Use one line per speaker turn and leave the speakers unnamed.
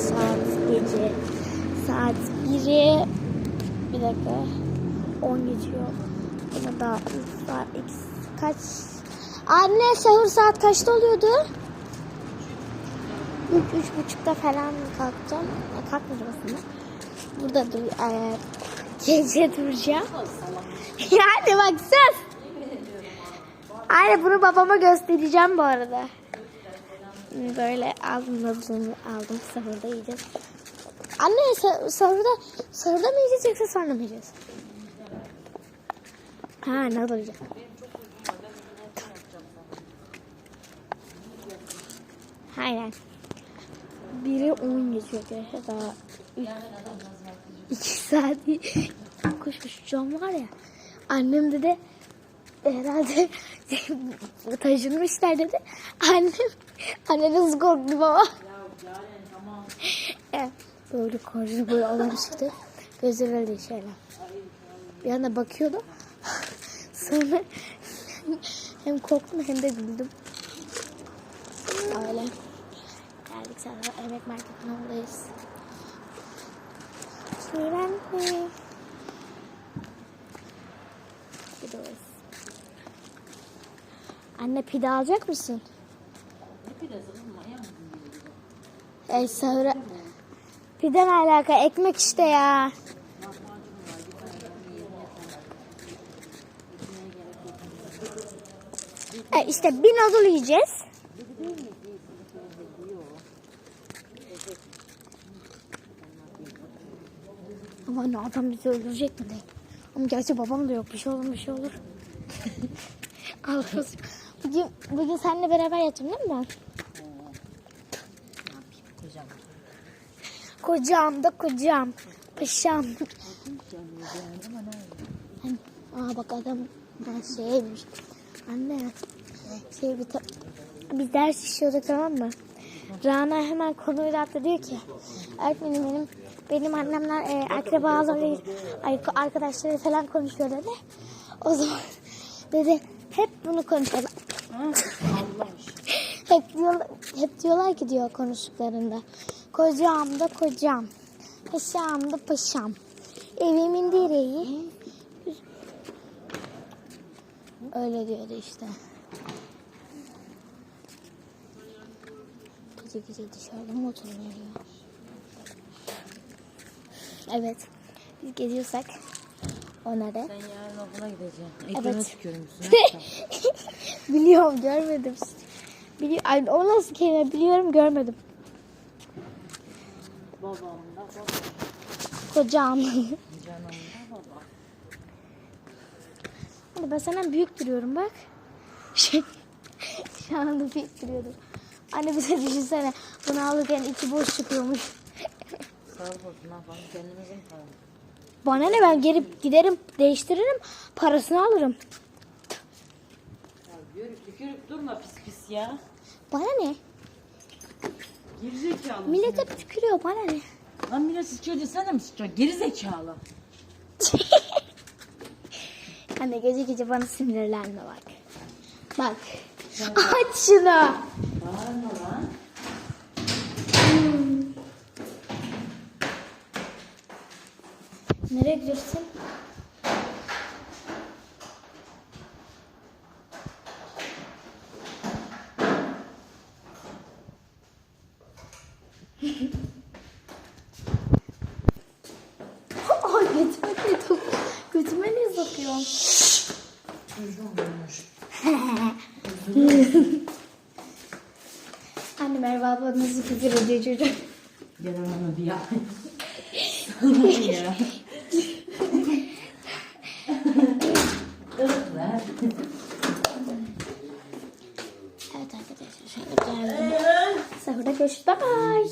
saat gece. Saat 1'i bir dakika 10 geçiyor. Buna daha saat kaç? Anne sahur saat kaçta oluyordu? Üç, üç buçukta falan kalkacağım. E, kalkmayacağım aslında. Burada dur, e, gece duracağım. yani bak sus. Anne bunu babama göstereceğim bu arada. Böyle aldım noodle'ımı aldım sahurda yiyeceğiz. Anne sa- sahurda, sahurda mı yiyeceğiz yoksa sonra mı yiyeceğiz? Ha noodle yiyeceğim. Aynen. Biri 10 geçiyor arkadaşlar daha 2 saat koş koş cam var ya annem dedi herhalde taşınmışlar dedi. Annem anne nasıl korktu baba Evet, böyle korktu böyle olan çıktı gözleri öyle şeyler. Bir anda bakıyordu. Sonra hem korktum hem de güldüm. Öyle. Geldik sonra emek marketinin oradayız Şimdi ben de gidiyoruz. Anne pide alacak mısın? Ey sahura. Pide ne alaka? Ekmek işte ya. E işte bir noodle yiyeceğiz. Ama ne adam bizi öldürecek mi ne? Ama gerçi babam da yok. Bir şey olur bir şey olur. Alırız. Bugün, bugün seninle beraber yatacağım değil mi ben? Kocam da kocam. Paşam. Aa bak adam ben şeymiş. Anne. Şey bir biz ders işliyorduk tamam mı? Rana hemen konuyla attı diyor ki öğretmenim benim benim annemler e, akrabaları arkadaşları falan konuşuyor dedi. O zaman dedi hep bunu konuşuyorlar. hep diyorlar, hep diyorlar ki diyor konuştuklarında. Kocam da kocam. Paşam da paşam. Evimin direği. Öyle diyordu işte. Gece gece dışarıda mı oturuyor? Evet. Biz geziyorsak ona da.
Ben yarın okula.
Evet.
Ekrana çıkıyorum üstüne.
Biliyorum görmedim. Biliyor, ay, o nasıl kelime biliyorum görmedim.
Babam da babam.
Kocam.
Canım da.
Hadi ben senden büyük duruyorum bak. Şey, şu anda büyük duruyordum. Anne bize düşünsene. Bunu alırken içi boş çıkıyormuş.
Sağlık olsun ne yapalım kendimizin paramız.
Bana ne ben geri giderim değiştiririm parasını alırım.
Ya yürüp tükürüp durma pis pis ya.
Bana ne?
Gerizekalı.
Millet hep tükürüyor bana ne?
Lan millet sıçıyor sen de mi sıçıyorsun? Gerizekalı.
Anne gece gece bana sinirlenme bak. Bak. Aç şunu.
Bağırma lan.
Nereye gidiyorsun? Ay götüme ne Götüme ne sokuyorsun? Anne merhaba abla nasıl küfür ediyor çocuk?
Gel onu bir ya. Sana ya. Ver.
Evet arkadaşlar şöyle geldim. Sahurda görüşürüz. Bye bye.